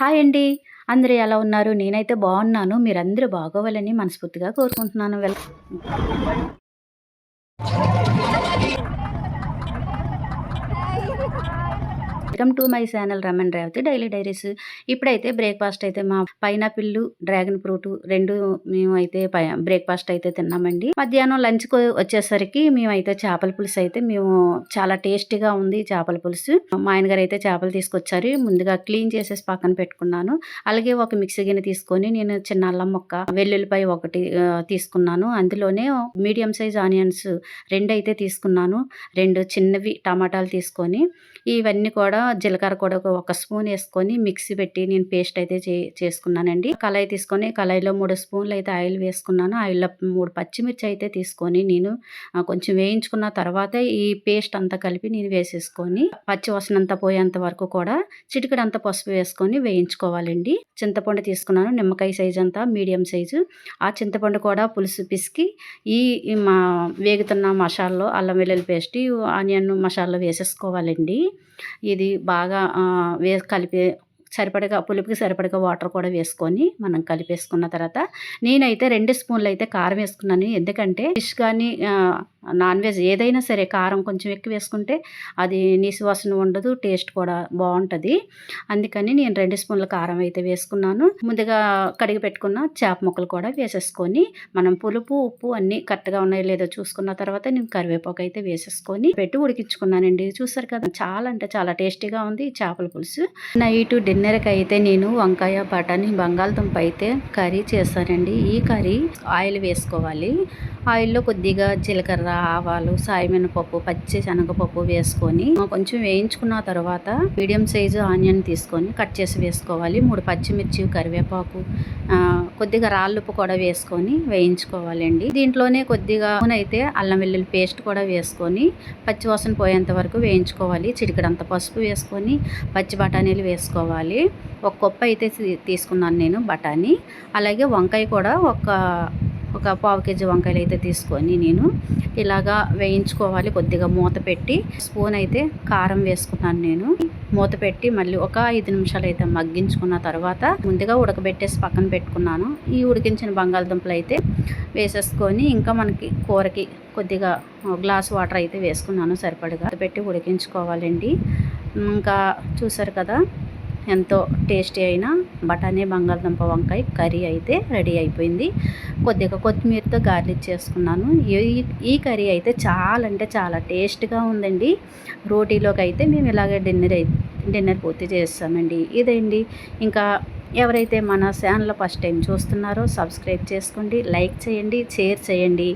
Hi అండి. అందరూ ఎలా ఉన్నారు? నేనైతే బాగున్నాను. మీరందరూ బాగోవాలని మనస్ఫూర్తిగా కోరుకుంటున్నాను. Well welcome to my channel Raman Revathi daily diaries. ఇప్పుడైతే బ్రేక్ఫాస్ట్ అయితే మా పైనాపిల్ డ్రాగన్ ఫ్రూట్ రెండు మేము అయితే బ్రేక్ఫాస్ట్ అయితే తిన్నామండి. మధ్యాహ్నం లంచ్ వచ్చేసరికి మేమైతే చేపల పులుసు అయితే మేము చాలా టేస్టీగా ఉంది చేపల పులుసు. మా ఆయన గారు అయితే చేపలు తీసుకొచ్చారు. ముందుగా క్లీన్ చేసేసి పక్కన పెట్టుకున్నాను. అలాగే ఒక మిక్సీ గిన్నె తీసుకొని నేను చిన్న అల్లం మొక్క వెల్లుల్లిపాయ ఒకటి తీసుకున్నాను. అందులోనే మీడియం సైజ్ ఆనియన్స్ రెండు అయితే తీసుకున్నాను. రెండు చిన్నవి టమాటాలు తీసుకొని ఇవన్నీ కూడా జీలకర్ర కూడా ఒక- స్పూన్ వేసుకొని మిక్సీ పెట్టి నేను పేస్ట్ అయితే చే చేసుకున్నానండి. కళాయి తీసుకొని కళాయిలో మూడు స్పూన్లు అయితే ఆయిల్ వేసుకున్నాను. ఆయిల్లో మూడు పచ్చిమిర్చి అయితే తీసుకొని నేను కొంచెం వేయించుకున్న తర్వాత ఈ పేస్ట్ అంతా కలిపి నేను వేసేసుకొని పచ్చి వసనంతా పోయేంత వరకు కూడా చిటికెడంత పసుపు వేసుకొని వేయించుకోవాలండి. చింతపండు తీసుకున్నాను. నిమ్మకాయ సైజ్ అంతా మీడియం సైజు. ఆ చింతపండు కూడా పులుసు పిసికి ఈ మా వేగుతున్న మసాల్లో అల్లం వెల్లుల్లి పేస్ట్ ఆనియన్ మసాలా వేసేసుకోవాలండి. ఇది బాగా వే కలిపి సరిపడగా పులుపుకి సరిపడగా వాటర్ కూడా వేసుకొని మనం కలిపేసుకున్న తర్వాత నేనైతే రెండు స్పూన్లు అయితే కారం వేసుకున్నాను. ఎందుకంటే ఫిష్ కానీ నాన్ వెజ్ ఏదైనా సరే కారం కొంచెం ఎక్కువ వేసుకుంటే అది నీసు వాసన ఉండదు టేస్ట్ కూడా బాగుంటుంది. అందుకని నేను రెండు స్పూన్ల కారం అయితే వేసుకున్నాను. ముందుగా కడిగి పెట్టుకున్న చేప ముక్కలు కూడా వేసేసుకొని మనం పులుపు ఉప్పు అన్నీ కరెక్ట్గా ఉన్నాయో లేదో చూసుకున్న తర్వాత నేను కరివేపాకు అయితే వేసేసుకొని పెట్టి ఉడికించుకున్నానండి. చూసారు కదా చాలా అంటే చాలా టేస్టీగా ఉంది చేపల పులుసు. నైట్ డిన్నర్కి అయితే నేను వంకాయ బటానీ బంగాళదుంప అయితే కర్రీ చేస్తానండి ఈ కర్రీ ఆయిల్ వేసుకోవాలి. ఆయిల్లో కొద్దిగా జీలకర్ర ఆవాలు సాయమినపప్పు పచ్చి శనగపప్పు వేసుకొని కొంచెం వేయించుకున్న తర్వాత మీడియం సైజు ఆనియన్ తీసుకొని కట్ చేసి వేసుకోవాలి. మూడు పచ్చిమిర్చి కరివేపాకు కొద్దిగా రాళ్ళుప్పు కూడా వేసుకొని వేయించుకోవాలండి. దీంట్లోనే కొద్దిగా అయితే అల్లం వెల్లుల్లి పేస్ట్ కూడా వేసుకొని పచ్చివాసన పోయేంత వరకు వేయించుకోవాలి. చిటికడంత పసుపు వేసుకొని పచ్చి బఠానీలు వేసుకోవాలి. ఒక కొప్ప అయితే తీసుకున్నాను నేను బఠానీ. అలాగే వంకాయ కూడా ఒక ఒక పావు కేజీ వంకాయలు అయితే తీసుకొని నేను ఇలాగా వేయించుకోవాలి. కొద్దిగా మూత పెట్టి స్పూన్ అయితే కారం వేసుకున్నాను నేను. మూత పెట్టి మళ్ళీ ఒక ఐదు నిమిషాలు అయితే మగ్గించుకున్న తర్వాత ముందుగా ఉడకబెట్టేసి పక్కన పెట్టుకున్నాను. ఈ ఉడికించిన బంగాళదుంపలు అయితే వేసేసుకొని ఇంకా మనకి కూరకి కొద్దిగా గ్లాస్ వాటర్ అయితే వేసుకున్నాను సరిపడగా. పెట్టి ఉడికించుకోవాలండి. ఇంకా చూసారు కదా ఎంతో టేస్టీ అయిన బఠానీ బంగాళదుంప వంకాయ కర్రీ అయితే రెడీ అయిపోయింది. కొద్దిగా కొత్తిమీరతో గార్లిక్ చేసుకున్నాను. ఈ ఈ కర్రీ అయితే చాలా అంటే చాలా టేస్ట్గా ఉందండి. రోటీలోకి అయితే మేము ఇలాగే డిన్నర్ అయితే డిన్నర్ పూర్తి చేస్తామండి. ఇదండి. ఇంకా ఎవరైతే మన ఛానల్ ఫస్ట్ టైం చూస్తున్నారో సబ్స్క్రైబ్ చేసుకోండి లైక్ చేయండి షేర్ చేయండి.